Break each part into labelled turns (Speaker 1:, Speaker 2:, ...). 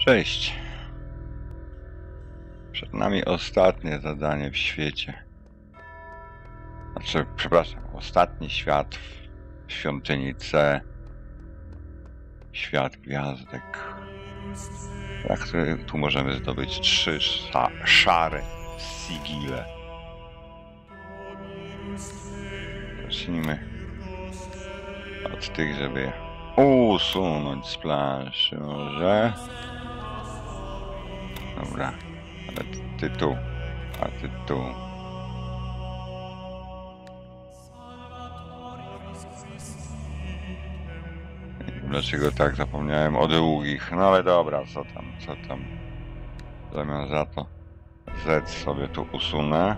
Speaker 1: Cześć. Przed nami ostatnie zadanie w świecie. Znaczy, przepraszam, ostatni świat w świątyni C. Świat gwiazdek. Który tu możemy zdobyć trzy sza szare sigile. Zacznijmy od tych, żeby usunąć z planszy może. Dobra, ale ty, tu, a ty tu. Dlaczego tak zapomniałem o długich? No ale dobra, co tam, co tam. W zamian za to Z sobie tu usunę.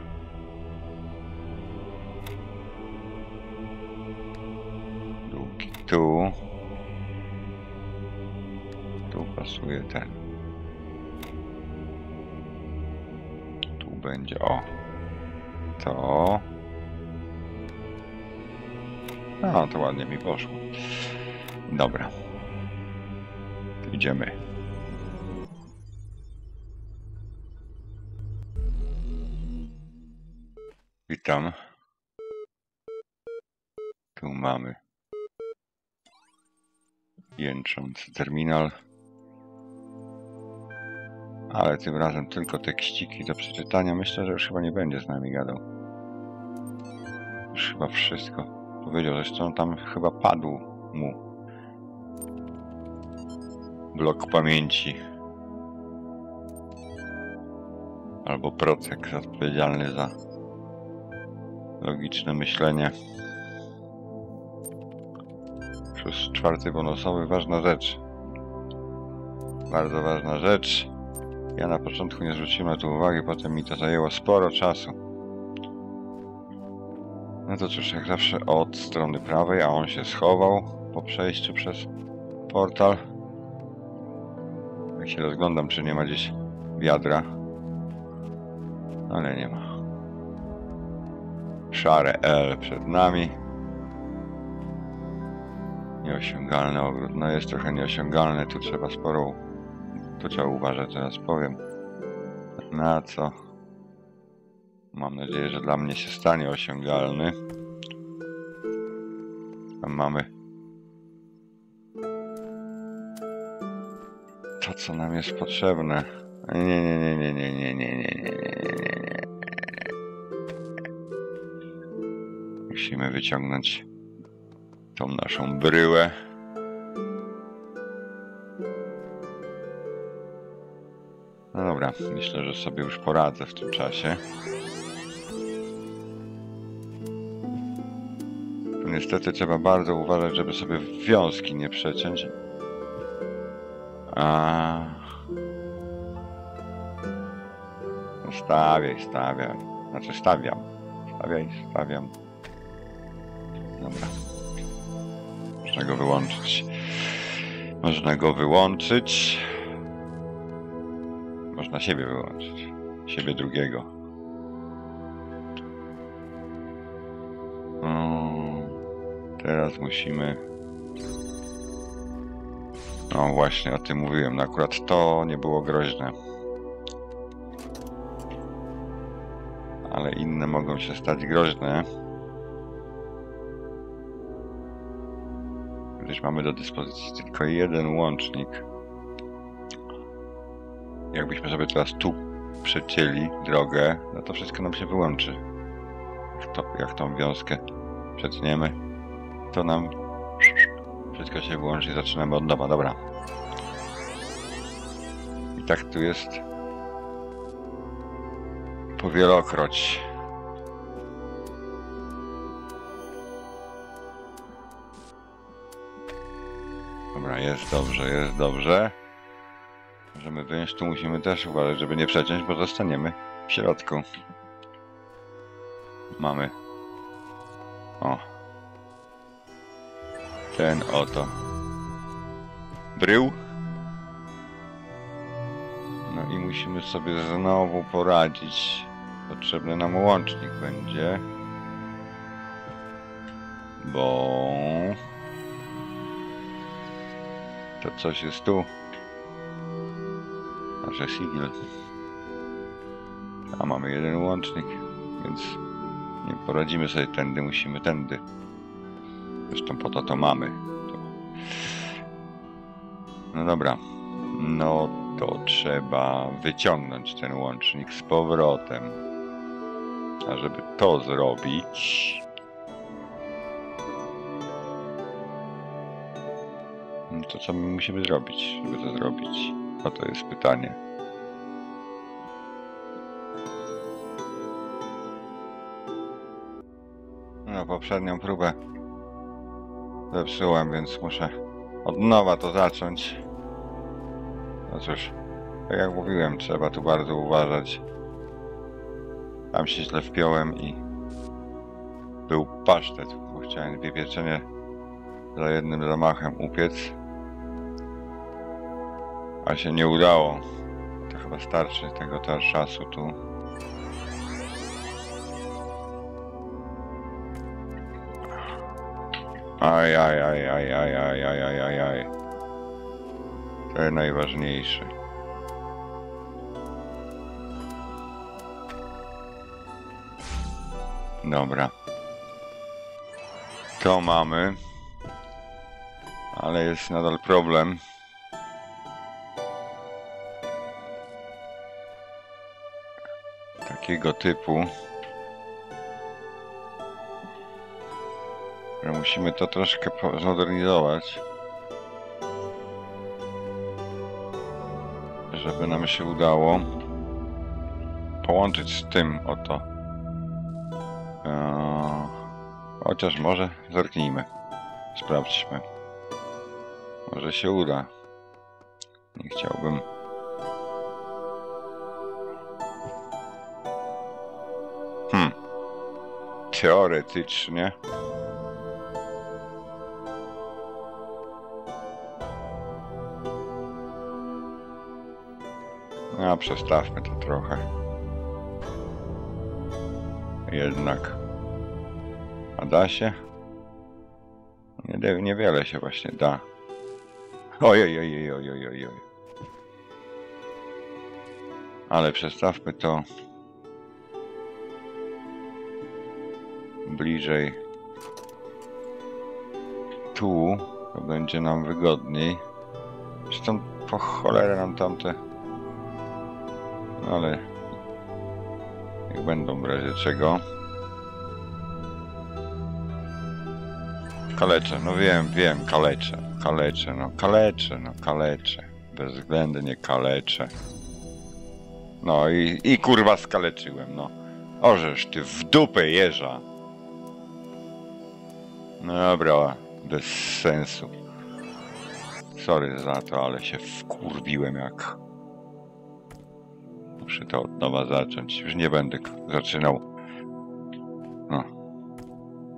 Speaker 1: Długi tu. Tu pasuje ten. Będzie o. To. A, to ładnie mi poszło. Dobra. Idziemy. Witam. Tu mamy jęczący terminal. Ale tym razem tylko tekściki do przeczytania. Myślę, że już chyba nie będzie z nami gadał. Już chyba wszystko powiedział. Zresztą tam chyba padł mu blok pamięci. Albo procek odpowiedzialny za logiczne myślenie. Plus czwarty bonusowy, ważna rzecz. Bardzo ważna rzecz. Ja na początku nie zwróciłem na to uwagi, potem mi to zajęło sporo czasu. No to cóż, jak zawsze od strony prawej, a on się schował po przejściu przez portal. Jak się rozglądam, czy nie ma gdzieś wiadra. Ale nie ma. Szare L przed nami. Nieosiągalny ogród. No jest trochę nieosiągalny, tu trzeba sporo... Tu trzeba uważać, zaraz powiem. Na co? Mam nadzieję, że dla mnie się stanie osiągalny. Tam mamy to, co nam jest potrzebne. Nie, nie, nie, nie, nie, nie, nie, nie, nie, nie, nie, nie. Musimy wyciągnąć tą naszą bryłę. No dobra, myślę, że sobie już poradzę w tym czasie. Niestety trzeba bardzo uważać, żeby sobie wiązki nie przeciąć. A... Stawiaj, stawiam. Znaczy stawiam. Stawiaj, stawiam. Dobra. Można go wyłączyć. Można go wyłączyć. Można siebie wyłączyć. Siebie drugiego. O, teraz musimy. No właśnie, o tym mówiłem. No akurat to nie było groźne. Ale inne mogą się stać groźne. gdyż mamy do dyspozycji tylko jeden łącznik. Jakbyśmy sobie teraz tu przecięli drogę, no to wszystko nam się wyłączy. Jak, to, jak tą wiązkę przetniemy, to nam wszystko się wyłączy i zaczynamy od nowa. Dobra. I tak tu jest powielokroć. Dobra, jest dobrze, jest dobrze. Możemy wyjąć, tu musimy też uważać, żeby nie przeciąć, bo zostaniemy w środku. Mamy. O. Ten oto. Brył. No i musimy sobie znowu poradzić. Potrzebny nam łącznik będzie. Bo... To coś jest tu. Nasze sigil. A mamy jeden łącznik, więc nie poradzimy sobie tędy, musimy tędy. Zresztą po to to mamy. No dobra. No to trzeba wyciągnąć ten łącznik z powrotem. A żeby to zrobić... No to co my musimy zrobić, żeby to zrobić? A to jest pytanie. No, poprzednią próbę zepsułem, więc muszę od nowa to zacząć. No cóż, tak jak mówiłem, trzeba tu bardzo uważać. Tam się źle wpiąłem i był pasztet, chciałem dwie pieczenie za jednym zamachem upiec. A się nie udało. To chyba starczy tego też czasu tu. Aj, aj, aj, aj, aj, aj, aj, aj, aj, aj. To jest najważniejsze. Dobra. To mamy. Ale jest nadal problem. Takiego typu. że musimy to troszkę zmodernizować. Żeby nam się udało połączyć z tym oto. Eee, chociaż może zerknijmy. Sprawdźmy. Może się uda. Nie chciałbym. Teoretycznie. A przestawmy to trochę. Jednak. A da się? Nie, niewiele się właśnie da. Ojej, ojej, ojej, ojej. Ale przestawmy to bliżej tu, to będzie nam wygodniej. Zresztą po cholerę nam tamte ale niech będą w razie czego. Kalecze, no wiem, wiem, kalecze, kalecze, no kalecze, no kalecze. Bezwzględnie kalecze. No i, i kurwa skaleczyłem, no. Orzesz ty w dupę jeża. No dobra, bez sensu. Sorry za to, ale się wkurwiłem jak Muszę to od nowa zacząć. Już nie będę zaczynał. No.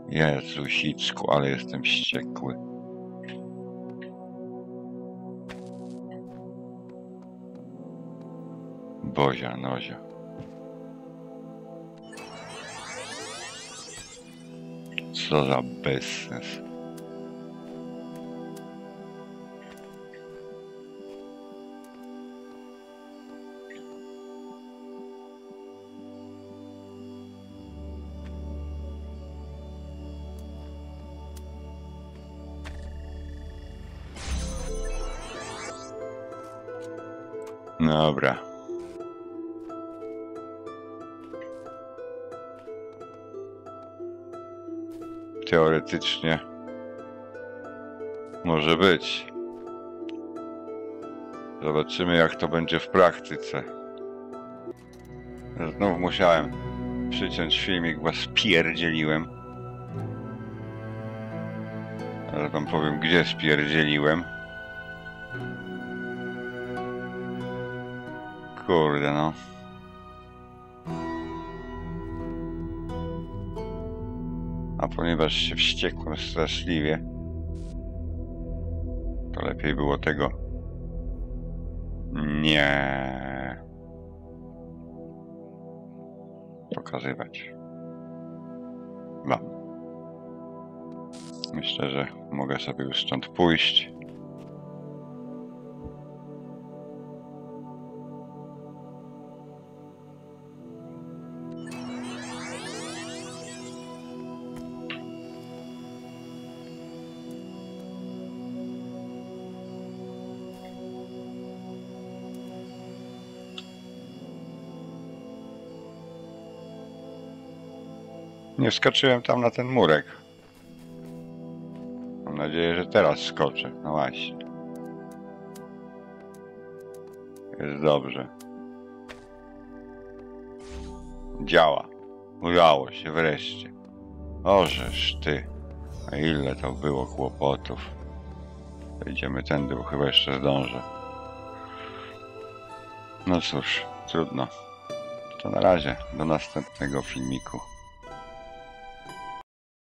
Speaker 1: Jezu, sicku, ale jestem wściekły. Bozia, nozia. sons a veces. No habrá. Teoretycznie może być. Zobaczymy jak to będzie w praktyce. Znów musiałem przyciąć filmik, bo spierdzieliłem. Ale wam powiem gdzie spierdzieliłem. Kurde no. A ponieważ się wściekłem straszliwie, to lepiej było tego nie pokazywać wam. Myślę, że mogę sobie już stąd pójść. Nie wskoczyłem tam na ten murek. Mam nadzieję, że teraz skoczę. No właśnie. Jest dobrze. Działa. Udało się wreszcie. Ożeż ty. A ile to było kłopotów. Idziemy tędy, bo chyba jeszcze zdążę. No cóż, trudno. To na razie. Do następnego filmiku.